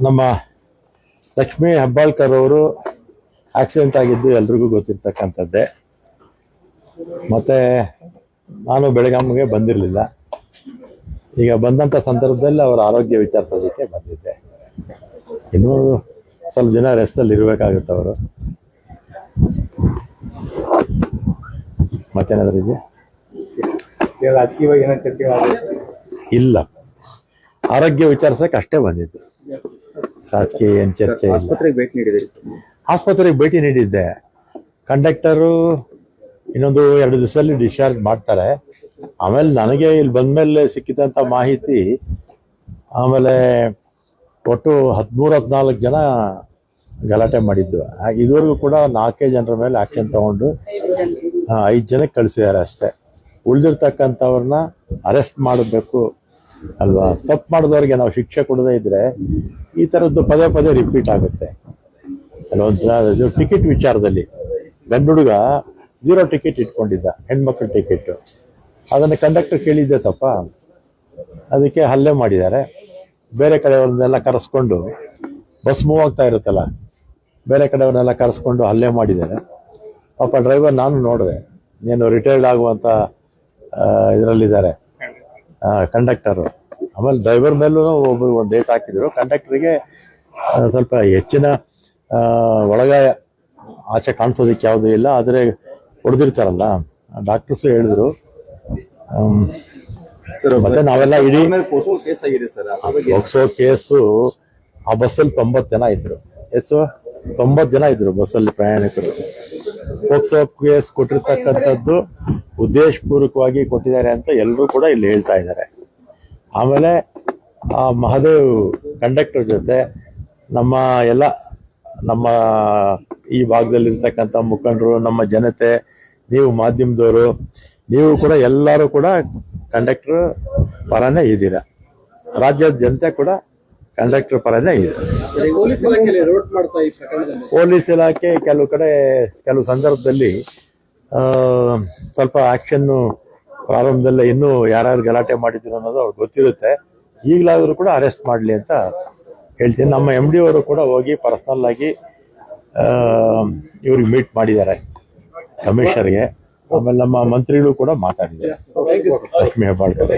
ನಮ್ಮ ಲಕ್ಷ್ಮೀ ಹೆಬ್ಬಾಳ್ಕರ್ ಅವರು ಆಕ್ಸಿಡೆಂಟ್ ಆಗಿದ್ದು ಎಲ್ರಿಗೂ ಗೊತ್ತಿರ್ತಕ್ಕಂಥದ್ದೇ. ಮತ್ತೆ ನಾನು ಬೆಳಗಾವಿಗೆ ಬಂದಿರಲಿಲ್ಲ. ಈಗ ಬಂದಂಥ ಸಂದರ್ಭದಲ್ಲಿ ಅವರ ಆರೋಗ್ಯ ವಿಚಾರಿಸೋದಕ್ಕೆ ಬಂದಿದ್ದೆ. ಇನ್ನೂ ಸ್ವಲ್ಪ ದಿನ ರೆಸ್ಟಲ್ಲಿ ಇರಬೇಕಾಗುತ್ತೆ ಅವರು. ಮತ್ತೇನಾದ್ರೂ ಇದೆಯಾ? ಇಲ್ಲ. ಆರೋಗ್ಯ ವಿಚಾರಿಸಕ್ಕೆ ಅಷ್ಟೇ ಬಂದಿದ್ದು. ರಾಜಕೀಯ ಏನು ಚರ್ಚೆ ಆಸ್ಪತ್ರೆಗೆ ಭೇಟಿ ಆಸ್ಪತ್ರೆಗೆ ಭೇಟಿ ನೀಡಿದ್ದೆ. ಕಂಡಕ್ಟರು ಇನ್ನೊಂದು ಎರಡು ದಿವಸದಲ್ಲಿ ಡಿಸ್ಚಾರ್ಜ್ ಮಾಡ್ತಾರೆ. ಆಮೇಲೆ ನನಗೆ ಇಲ್ಲಿ ಬಂದ್ಮೇಲೆ ಸಿಕ್ಕಿದಂತ ಮಾಹಿತಿ ಆಮೇಲೆ ಒಟ್ಟು ಹದಿಮೂರು ಹದಿನಾಲ್ಕು ಜನ ಗಲಾಟೆ ಮಾಡಿದ್ದು. ಹಾಗೆ ಇದುವರೆಗೂ ಕೂಡ ನಾಲ್ಕೇ ಜನರ ಮೇಲೆ ಆಕ್ಷನ್ ತಗೊಂಡು ಐದು ಜನಕ್ಕೆ ಕಳಿಸಿದ್ದಾರೆ ಅಷ್ಟೇ. ಉಳಿದಿರ್ತಕ್ಕಂಥವ್ರನ್ನ ಅರೆಸ್ಟ್ ಮಾಡಬೇಕು ಅಲ್ವಾ? ತಪ್ಪು ಮಾಡಿದವ್ರಿಗೆ ನಾವು ಶಿಕ್ಷೆ ಕೊಡದೇ ಇದ್ರೆ ಈ ಥರದ್ದು ಪದೇ ಪದೇ ರಿಪೀಟ್ ಆಗುತ್ತೆ. ಅಲ್ವಾ ಟಿಕೆಟ್ ವಿಚಾರದಲ್ಲಿ. ಗಂಡು ಹುಡುಗ ಜೀರೋ ಟಿಕೆಟ್ ಇಟ್ಕೊಂಡಿದ್ದ ಹೆಣ್ಮಕ್ಳ ಟಿಕೆಟ್ ಅದನ್ನು ಕಂಡಕ್ಟರ್ ಕೇಳಿದ್ದೆ ತಪ್ಪ. ಅದಕ್ಕೆ ಹಲ್ಲೆ ಮಾಡಿದ್ದಾರೆ. ಬೇರೆ ಕಡೆಯವ್ರನ್ನೆಲ್ಲ ಕರೆಸ್ಕೊಂಡು ಬಸ್ ಮೂವ್ ಆಗ್ತಾ ಇರುತ್ತಲ್ಲ ಬೇರೆ ಕಡೆಯವ್ರನ್ನೆಲ್ಲ ಕರೆಸ್ಕೊಂಡು ಹಲ್ಲೆ ಮಾಡಿದ್ದಾರೆ. ಪಾಪ ಡ್ರೈವರ್ ನಾನು ನೋಡಿದೆ ನೀನು ರಿಟೈರ್ಡ್ ಆಗುವಂಥ ಇದರಲ್ಲಿದ್ದಾರೆ. ಕಂಡಕ್ಟರು ಆಮೇಲೆ ಡ್ರೈವರ್ ಮೇಲೂ ಒಬ್ಬರು ಒಂದು ಡೇಟ್ ಹಾಕಿದ್ರು. ಕಂಡಕ್ಟರ್ಗೆ ಸ್ವಲ್ಪ ಹೆಚ್ಚಿನ ಒಳಗಾಯ ಆಚೆ ಕಾಣಿಸೋದಕ್ಕೆ ಯಾವುದೂ ಇಲ್ಲ. ಆದರೆ ಹೊಡೆದಿರ್ತಾರಲ್ಲ ಡಾಕ್ಟರ್ಸು ಹೇಳಿದ್ರು. ಸರ್ ಮತ್ತೆ ನಾವೆಲ್ಲ ಇಡೀ ಕೇಸ್ ಹೋಗ್ಸೋ ಕೇಸು ಆ ಬಸ್ಸಲ್ಲಿ ತೊಂಬತ್ತು ಜನ ಇದ್ರು. ಎಷ್ಟು ತೊಂಬತ್ತು ಜನ ಇದ್ರು ಬಸ್ಸಲ್ಲಿ ಪ್ರಯಾಣಿಕರು. ಹೋಗ್ಸೋ ಕೇಸ್ ಕೊಟ್ಟಿರ್ತಕ್ಕಂಥದ್ದು ಉದ್ದೇಶಪೂರ್ವಕವಾಗಿ ಕೊಟ್ಟಿದ್ದಾರೆ ಅಂತ ಎಲ್ಲರೂ ಕೂಡ ಇಲ್ಲಿ ಹೇಳ್ತಾ ಇದ್ದಾರೆ. ಆಮೇಲೆ ಆ ಮಹದೇವ್ ಕಂಡಕ್ಟರ್ ಜೊತೆ ನಮ್ಮ ಎಲ್ಲ ನಮ್ಮ ಈ ಭಾಗದಲ್ಲಿರ್ತಕ್ಕಂಥ ಮುಖಂಡರು ನಮ್ಮ ಜನತೆ ನೀವು ಮಾಧ್ಯಮದವರು ನೀವು ಕೂಡ ಎಲ್ಲರೂ ಕೂಡ ಕಂಡಕ್ಟರ್ ಪರನೇ ಇದ್ದೀರಾ. ರಾಜ್ಯದ ಜನತೆ ಕೂಡ ಕಂಡಕ್ಟರ್ ಪರನೇ ಇದೆ ಪೊಲೀಸ್ ಇಲಾಖೆ ಕೆಲವು ಕಡೆ ಕೆಲವು ಸಂದರ್ಭದಲ್ಲಿ ಸ್ವಲ್ಪ ಆಕ್ಷನ್ ಪ್ರಾರಂಭದಲ್ಲೇ ಇನ್ನೂ ಯಾರ್ಯಾರು ಗಲಾಟೆ ಮಾಡಿದ್ರು ಅನ್ನೋದು ಅವ್ರಿಗೆ ಗೊತ್ತಿರುತ್ತೆ. ಈಗಲಾದರೂ ಕೂಡ ಅರೆಸ್ಟ್ ಮಾಡಲಿ ಅಂತ ಹೇಳ್ತೀನಿ. ನಮ್ಮ ಎಂ ಡಿ ಅವರು ಕೂಡ ಹೋಗಿ ಪರ್ಸನಲ್ ಆಗಿ ಇವ್ರಿಗೆ ಮೀಟ್ ಮಾಡಿದ್ದಾರೆ. ಕಮಿಷನರ್ಗೆ ಆಮೇಲೆ ನಮ್ಮ ಮಂತ್ರಿಗಳು ಕೂಡ ಮಾತಾಡಿದ್ದಾರೆ. ಲಕ್ಷ್ಮೀ ಹೆಬ್ಬಾಳ್ಕರ್.